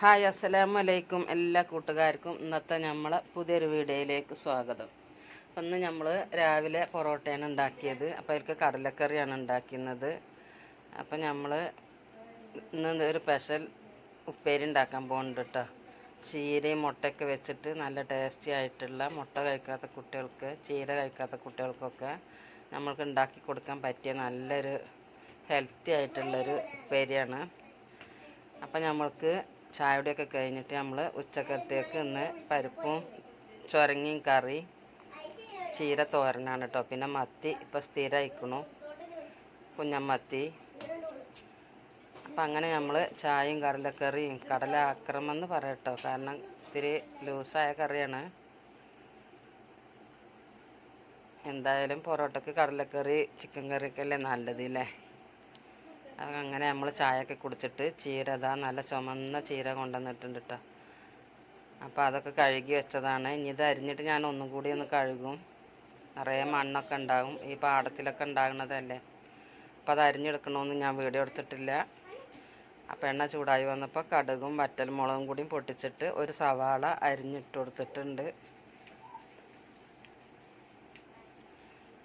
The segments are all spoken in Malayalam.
ഹായ് അസ്സലാമു അലൈക്കും. എല്ലാ കൂട്ടുകാർക്കും ഇന്നത്തെ നമ്മളെ പുതിയൊരു വീഡിയോയിലേക്ക് സ്വാഗതം. അപ്പം ഇന്ന് നമ്മൾ രാവിലെ പൊറോട്ടയാണ് ഉണ്ടാക്കിയത്. അപ്പോൾ അതിൽക്ക് കടലക്കറിയാണ് ഉണ്ടാക്കുന്നത്. അപ്പം നമ്മൾ ഇന്ന് ഒരു സ്പെഷ്യൽ ഉപ്പേരി ഉണ്ടാക്കാൻ പോകുന്നുണ്ട് കേട്ടോ ചീരയും മുട്ടയൊക്കെ വെച്ചിട്ട് നല്ല ടേസ്റ്റി ആയിട്ടുള്ള മുട്ട കഴിക്കാത്ത കുട്ടികൾക്ക് ചീര കഴിക്കാത്ത കുട്ടികൾക്കൊക്കെ നമ്മൾക്ക് ഉണ്ടാക്കി കൊടുക്കാൻ പറ്റിയ നല്ലൊരു ഹെൽത്തി ആയിട്ടുള്ളൊരു ഉപ്പേരിയാണ്. അപ്പം നമ്മൾക്ക് ചായയുടെയൊക്കെ കഴിഞ്ഞിട്ട് നമ്മൾ ഉച്ചക്കലത്തേക്ക് ഇന്ന് പരിപ്പും ചുരങ്ങിയും കറി ചീര തോരനാണ് കേട്ടോ പിന്നെ മത്തി ഇപ്പം സ്ഥിരമായിക്കണു കുഞ്ഞമ്മത്തി. അപ്പം അങ്ങനെ നമ്മൾ ചായയും കടലക്കറിയും കടല ആക്രമം എന്ന് പറയട്ടോ. കാരണം ഇത്തിരി ലൂസായ കറിയാണ്. എന്തായാലും പൊറോട്ടക്ക് കടലക്കറി ചിക്കൻ കറിയൊക്കെ അല്ലേ നല്ലത് അല്ലേ അങ്ങനെ നമ്മൾ ചായയൊക്കെ കുടിച്ചിട്ട് ചീര ഇതാ നല്ല ചുമന്ന ചീര കൊണ്ടുവന്നിട്ടുണ്ട് കേട്ടോ അപ്പോൾ അതൊക്കെ കഴുകി വെച്ചതാണ്. ഇനി ഇത് അരിഞ്ഞിട്ട് ഞാൻ ഒന്നും കൂടി ഒന്ന് കഴുകും. നിറയെ മണ്ണൊക്കെ ഉണ്ടാകും ഈ പാടത്തിലൊക്കെ ഉണ്ടാകുന്നതല്ലേ. അപ്പോൾ അത് അരിഞ്ഞെടുക്കണമെന്ന് ഞാൻ വീഡിയോ എടുത്തിട്ടില്ല. അപ്പോൾ എണ്ണ ചൂടായി വന്നപ്പോൾ കടുകും വറ്റൽ മുളകും കൂടിയും പൊട്ടിച്ചിട്ട് ഒരു സവാള അരിഞ്ഞിട്ട് കൊടുത്തിട്ടുണ്ട്.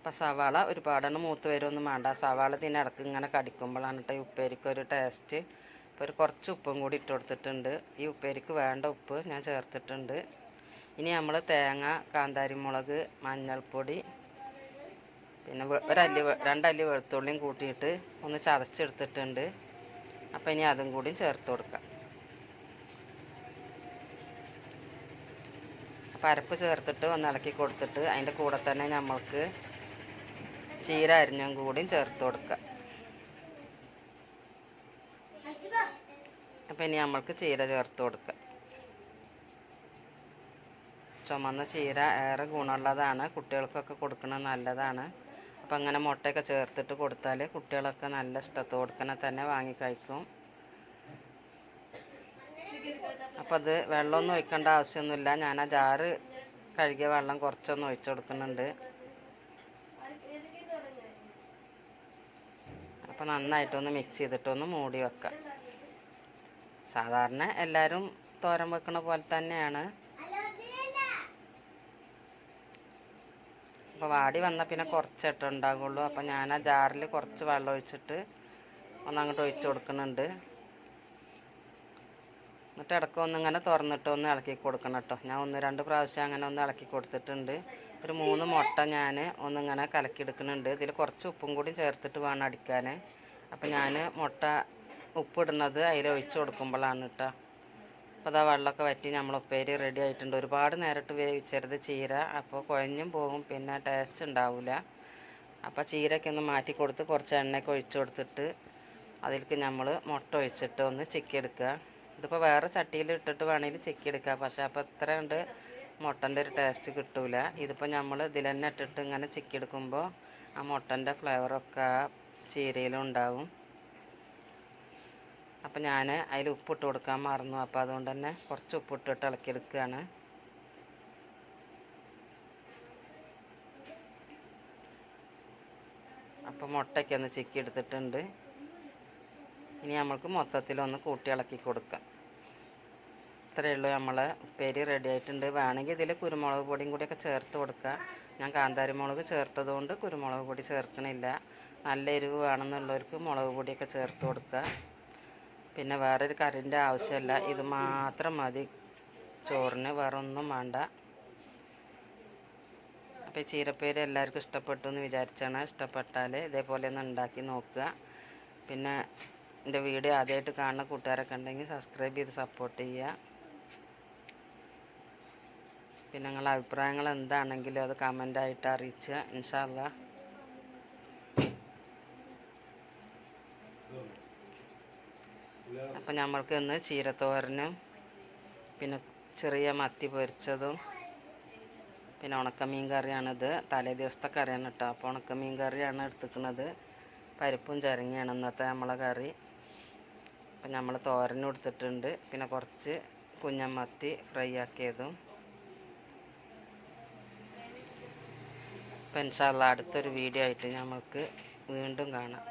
അപ്പം സവാള ഒരുപാടെണ്ണം മൂത്ത് വരുമൊന്നും വേണ്ട. സവാള ഇതിന് ഇടയ്ക്ക് ഇങ്ങനെ കടിക്കുമ്പോഴാണ് കേട്ടോ ഈ ഉപ്പേരിക്ക് ഒരു ടേസ്റ്റ് ഇപ്പോൾ ഒരു കുറച്ച് ഉപ്പും കൂടി ഇട്ട് കൊടുത്തിട്ടുണ്ട്. ഈ ഉപ്പേരിക്ക് വേണ്ട ഉപ്പ് ഞാൻ ചേർത്തിട്ടുണ്ട്. ഇനി നമ്മൾ തേങ്ങ കാന്താരി മുളക് മഞ്ഞൾപ്പൊടി പിന്നെ ഒരു ഒരല്ലി രണ്ട് രണ്ടല്ലി വെളുത്തുള്ളിയും കൂട്ടിയിട്ട് ഒന്ന് ചതച്ചെടുത്തിട്ടുണ്ട്. അപ്പം ഇനി അതും കൂടി ചേർത്ത് കൊടുക്കാം. പരപ്പ് ചേർത്തിട്ട് ഒന്ന് ഇളക്കി കൊടുത്തിട്ട് അതിന്റെ കൂടെ തന്നെ നമ്മൾക്ക് ചീര അരിഞ്ഞും കൂടിയും ചേർത്ത് കൊടുക്കുക. അപ്പം ഇനി നമ്മൾക്ക് ചീര ചേർത്ത് കൊടുക്കുക. ചുമന്ന ചീര ഏറെ ഗുണമുള്ളതാണ്. കുട്ടികൾക്കൊക്കെ കൊടുക്കുന്നത് നല്ലതാണ്. അപ്പം അങ്ങനെ മുട്ടയൊക്കെ ചേർത്തിട്ട് കൊടുത്താൽ കുട്ടികളൊക്കെ നല്ല ഇഷ്ടത്തോടെ തന്നെ വാങ്ങി കഴിക്കും. അപ്പം അത് വെള്ളമൊന്നും ഒഴിക്കേണ്ട ആവശ്യമൊന്നുമില്ല. ഞാൻ ആ ജാറ് കഴുകിയ വെള്ളം കുറച്ചൊന്ന് ഒഴിച്ചു കൊടുക്കുന്നുണ്ട്. അപ്പോൾ നന്നായിട്ടൊന്ന് മിക്സ് ചെയ്തിട്ടൊന്ന് മൂടി വെക്കാം. സാധാരണ എല്ലാവരും തോരൻ വെക്കണ പോലെ തന്നെയാണ്. അപ്പോൾ വാടി വന്നാൽ പിന്നെ കുറച്ചിട്ട് ഉണ്ടാകുള്ളൂ അപ്പോൾ ഞാൻ ആ ജാറിൽ കുറച്ച് വെള്ളം ഒഴിച്ചിട്ട് ഒന്ന് അങ്ങോട്ട് ഒഴിച്ച് കൊടുക്കുന്നുണ്ട്. എന്നിട്ട് ഇടയ്ക്ക് ഒന്ന് ഇങ്ങനെ തുറന്നിട്ട് ഒന്ന് ഇളക്കി കൊടുക്കണം കേട്ടോ. ഞാൻ ഒന്ന് രണ്ട് പ്രാവശ്യം അങ്ങനെ ഒന്ന് ഇളക്കി കൊടുത്തിട്ടുണ്ട്. ഒരു മൂന്ന് മുട്ട ഞാൻ ഒന്നിങ്ങനെ കലക്കിയെടുക്കുന്നുണ്ട് ഇതിൽ കുറച്ച് ഉപ്പും കൂടി ചേർത്തിട്ട് വേണം അടിക്കാൻ. അപ്പം ഞാൻ മുട്ട ഉപ്പിടുന്നത് അതിലൊഴിച്ച് കൊടുക്കുമ്പോഴാണ് കേട്ടോ. അപ്പോൾ അതാ വെള്ളമൊക്കെ വറ്റി നമ്മൾ ഉപ്പേരി റെഡി ആയിട്ടുണ്ട്. ഒരുപാട് നേരിട്ട് വേവിച്ചരുത് ചീര. അപ്പോൾ കുഴഞ്ഞും പോകും. പിന്നെ ടേസ്റ്റ് ഉണ്ടാവില്ല അപ്പോൾ ചീരയ്ക്ക് ഒന്ന് മാറ്റി കൊടുത്ത് കുറച്ച് എണ്ണയൊക്കെ ഒഴിച്ചു കൊടുത്തിട്ട് അതിലേക്ക് നമ്മൾ മുട്ട ഒഴിച്ചിട്ട് ഒന്ന് ചിക്കിയെടുക്കുക ഇതിപ്പോൾ വേറെ ചട്ടിയിൽ ഇട്ടിട്ട് വേണമെങ്കിൽ എടുക്കാം. പക്ഷേ അപ്പോൾ ഇത്ര കണ്ട് മുട്ടന്റെ ഒരു ടേസ്റ്റ് കിട്ടൂല. ഇതിപ്പോൾ നമ്മൾ ഇതിൽ തന്നെ ഇട്ടിട്ട് ഇങ്ങനെ ചിക്കിയെടുക്കുമ്പോൾ ആ മുട്ടന്റെ ഫ്ലേവറൊക്കെ ആ ചീരയിലും ഉണ്ടാവും. അപ്പം ഞാൻ അതിൽ ഉപ്പിട്ട് കൊടുക്കാൻ മറന്നു. അപ്പോൾ അതുകൊണ്ട് തന്നെ കുറച്ച് ഉപ്പിട്ടിട്ട് ഇളക്കിയെടുക്കുകയാണ് അപ്പോൾ മുട്ടയ്ക്ക് ഒന്ന് ചിക്കി എടുത്തിട്ടുണ്ട്. ഇനി നമ്മൾക്ക് മൊത്തത്തിലൊന്ന് കൂട്ടി ഇളക്കി കൊടുക്കാം. ഇത്രയേ ഉള്ളൂ നമ്മൾ ഉപ്പേരി റെഡി ആയിട്ടുണ്ട്. വേണമെങ്കിൽ ഇതിൽ കുരുമുളക് പൊടിയും കൂടിയൊക്കെ ചേർത്ത് കൊടുക്കുക ഞാൻ കാന്താരി മുളക് ചേർത്തതുകൊണ്ട് കുരുമുളക് പൊടി ചേർക്കണില്ല. നല്ല എരിവ് വേണമെന്നുള്ളവർക്ക് മുളക് പൊടിയൊക്കെ ചേർത്ത് കൊടുക്കുക പിന്നെ വേറൊരു കറിന്റെ ആവശ്യമില്ല ഇത് മാത്രം മതി. ചോറിന് വേറെ ഒന്നും വേണ്ട അപ്പോൾ ചീരപ്പേര് എല്ലാവർക്കും ഇഷ്ടപ്പെട്ടു എന്ന് വിചാരിച്ചാണ് ഇഷ്ടപ്പെട്ടാൽ ഇതേപോലെ ഒന്ന് ഉണ്ടാക്കി നോക്കുക. പിന്നെ എന്റെ വീഡിയോ ആദ്യമായിട്ട് കാണുന്ന കൂട്ടുകാരൊക്കെ ഉണ്ടെങ്കിൽ സബ്സ്ക്രൈബ് ചെയ്ത് സപ്പോർട്ട് ചെയ്യുക. പിന്നെ നിങ്ങളുടെ അഭിപ്രായങ്ങൾ എന്താണെങ്കിലും അത് കമന്റായിട്ട് അറിയിച്ച് ഇൻഷാല്ല അപ്പം നമ്മൾക്ക് ഇന്ന് ചീരത്തോരനും പിന്നെ ചെറിയ മത്തി പൊരിച്ചതും പിന്നെ ഉണക്കമീൻ കറിയാണിത് തലേ ദിവസത്തെ കറിയാണ് കേട്ടോ അപ്പോൾ ഉണക്കമീൻ കറിയാണ് എടുത്തിക്കുന്നത് പരിപ്പും ചരങ്ങിയാണ് ഇന്നത്തെ നമ്മളെ കറി. അപ്പം നമ്മൾ തോരനും എടുത്തിട്ടുണ്ട് പിന്നെ കുറച്ച് കുഞ്ഞമ്മത്തി ഫ്രൈ ആക്കിയതും. അപ്പം ഇൻഷാല്ല അടുത്തൊരു വീഡിയോ ആയിട്ട് നമുക്ക് വീണ്ടും കാണാം.